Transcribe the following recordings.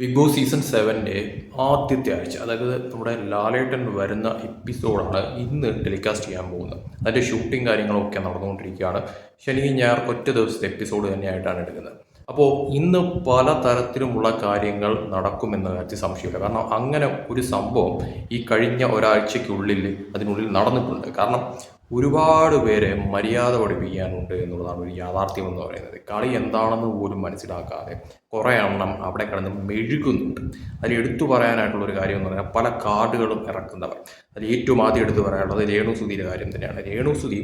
Big boss season സെവന്റെ ആദ്യത്തെ ആഴ്ച അതായത് നമ്മുടെ ലാലേട്ടൻ വരുന്ന എപ്പിസോഡാണ് ഇന്ന് ടെലികാസ്റ്റ് ചെയ്യാൻ പോകുന്നത്. അതിന്റെ ഷൂട്ടിംഗ് കാര്യങ്ങളൊക്കെ നടന്നുകൊണ്ടിരിക്കുകയാണ്. ശനി ഞായർ ഒറ്റ ദിവസത്തെ എപ്പിസോഡ് തന്നെയായിട്ടാണ് എടുക്കുന്നത്. അപ്പോൾ ഇന്ന് പല തരത്തിലുമുള്ള കാര്യങ്ങൾ നടക്കുമെന്ന കാര്യത്തിൽ സംശയമില്ല. കാരണം അങ്ങനെ ഒരു സംഭവം ഈ കഴിഞ്ഞ ഒരാഴ്ചയ്ക്കുള്ളിൽ അതിനുള്ളിൽ നടന്നിട്ടുണ്ട്. കാരണം ഒരുപാട് പേരെ മര്യാദ പഠിപ്പിക്കാനുണ്ട് എന്നുള്ളതാണ് ഒരു യാഥാർത്ഥ്യം എന്ന് പറയുന്നത്. കളി എന്താണെന്ന് പോലും മനസ്സിലാക്കാതെ കുറേ എണ്ണം അവിടെ കിടന്ന് മെഴുകുന്നുണ്ട്. അതിൽ എടുത്തു പറയാനായിട്ടുള്ള ഒരു കാര്യം എന്ന് പറഞ്ഞാൽ പല കാർഡുകളും ഇറക്കുന്നവർ. അതിൽ ഏറ്റവും ആദ്യം എടുത്തു പറയാനുള്ളത് രേണു സുധിയുടെ കാര്യം തന്നെയാണ്. രേണു സുധി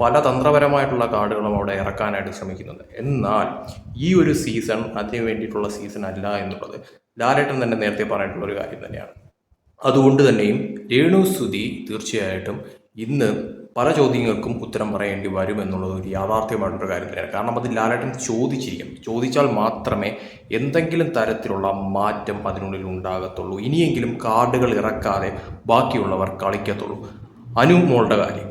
പല തന്ത്രപരമായിട്ടുള്ള കാർഡുകളും അവിടെ ഇറക്കാനായിട്ട് ശ്രമിക്കുന്നുണ്ട്. എന്നാൽ ഈ ഒരു സീസൺ അതിന് വേണ്ടിയിട്ടുള്ള സീസൺ അല്ല എന്നുള്ളത് ലാലേട്ടൻ തന്നെ നേരത്തെ പറഞ്ഞിട്ടുള്ള ഒരു കാര്യം തന്നെയാണ്. അതുകൊണ്ട് തന്നെയും രേണു സുധി തീർച്ചയായിട്ടും ഇന്ന് പല ചോദ്യങ്ങൾക്കും ഉത്തരം പറയേണ്ടി വരും എന്നുള്ളത് ഒരു യാഥാർത്ഥ്യമായിട്ടൊരു കാര്യം തന്നെയാണ് കാരണം അത് ലാലേട്ടൻ ചോദിച്ചിരിക്കും ചോദിച്ചാൽ മാത്രമേ എന്തെങ്കിലും തരത്തിലുള്ള മാറ്റം അതിനുള്ളിൽ ഉണ്ടാകത്തുള്ളൂ. ഇനിയെങ്കിലും കാർഡുകൾ ഇറക്കാതെ ബാക്കിയുള്ളവർ കളിക്കത്തുള്ളൂ. അനുമോളുടെ കാര്യം.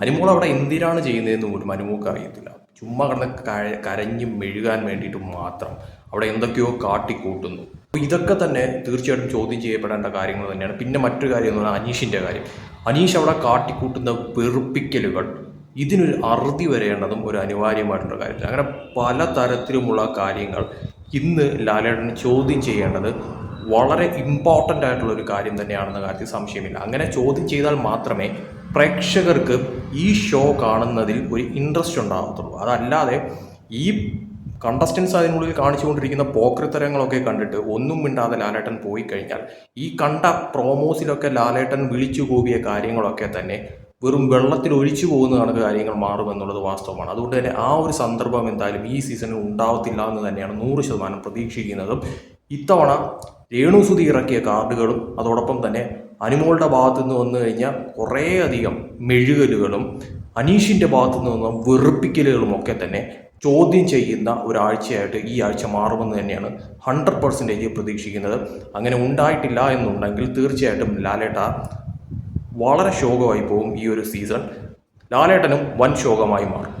അനുമോൾ അവിടെ എന്തിനാണ് ചെയ്യുന്നതെന്ന് പോലും അനുമോൾക്ക് അറിയത്തില്ല. ചുമ്മാ കിടന്ന് കര- കരഞ്ഞ് മെഴുകാൻ വേണ്ടിയിട്ട് മാത്രം അവിടെ എന്തൊക്കെയോ കാട്ടിക്കൂട്ടുന്നു. ഇതൊക്കെ തന്നെ തീർച്ചയായിട്ടും ചോദ്യം ചെയ്യപ്പെടേണ്ട കാര്യങ്ങൾ തന്നെയാണ്. പിന്നെ മറ്റൊരു കാര്യം എന്ന് പറഞ്ഞാൽ അനീഷിന്റെ കാര്യം. അനീഷ് അവിടെ കാട്ടിക്കൂട്ടുന്ന വെറുപ്പിക്കലുകൾ ഇതിനൊരു അറുതി വരേണ്ടതും ഒരു അനിവാര്യമായിട്ടുള്ള കാര്യമില്ല അങ്ങനെ പല തരത്തിലുമുള്ള കാര്യങ്ങൾ ഇന്ന് ലാലേട്ടൻ ചോദ്യം ചെയ്യേണ്ടത് വളരെ ഇമ്പോർട്ടന്റ് ആയിട്ടുള്ള ഒരു കാര്യം തന്നെയാണെന്ന കാര്യത്തിൽ സംശയമില്ല. അങ്ങനെ ചോദ്യം ചെയ്താൽ മാത്രമേ പ്രേക്ഷകർക്ക് ഈ ഷോ കാണുന്നതിൽ ഒരു ഇൻട്രസ്റ്റ് ഉണ്ടാകത്തുള്ളൂ. അതല്ലാതെ ഈ കണ്ടസ്റ്റൻസ് അതിനുള്ളിൽ കാണിച്ചുകൊണ്ടിരിക്കുന്ന പോക്രിത്തരങ്ങളൊക്കെ കണ്ടിട്ട് ഒന്നും മിണ്ടാതെ ലാലേട്ടൻ പോയി കഴിഞ്ഞാൽ ഈ കണ്ട പ്രോമോസിലൊക്കെ ലാലേട്ടൻ വിളിച്ചു കൂവിയ കാര്യങ്ങളൊക്കെ തന്നെ വെറും വെള്ളത്തിൽ ഒഴിച്ചു പോകുന്ന കണക്ക് കാര്യങ്ങൾ മാറുമെന്നുള്ളത് വാസ്തവമാണ്. അതുകൊണ്ട് തന്നെ ആ ഒരു സന്ദർഭം എന്തായാലും ഈ സീസണിൽ ഉണ്ടാവത്തില്ല എന്ന് തന്നെയാണ് നൂറ് ശതമാനം പ്രതീക്ഷിക്കുന്നതും. ഇത്തവണ രേണുസുതി ഇറക്കിയ കാർഡുകളും അതോടൊപ്പം തന്നെ അനുമോളുടെ ഭാഗത്തു നിന്ന് വന്നു കഴിഞ്ഞാൽ കുറേയധികം മെഴുകലുകളും അനീഷിന്റെ ഭാഗത്തു നിന്ന് വന്ന വെറുപ്പിക്കലുകളും ഒക്കെ തന്നെ ചോദ്യം ചെയ്യുന്ന ഒരാഴ്ചയായിട്ട് ഈ ആഴ്ച മാറുമെന്ന് തന്നെയാണ് ഹൺഡ്രഡ് പെർസെന്റേജ് പ്രതീക്ഷിക്കുന്നത്. അങ്ങനെ ഉണ്ടായിട്ടില്ല എന്നുണ്ടെങ്കിൽ തീർച്ചയായിട്ടും ലാലേട്ട വളരെ ശോകമായി പോകും ഈ ഒരു സീസൺ ലാലേട്ടനും വൻ ശോകമായി മാറും.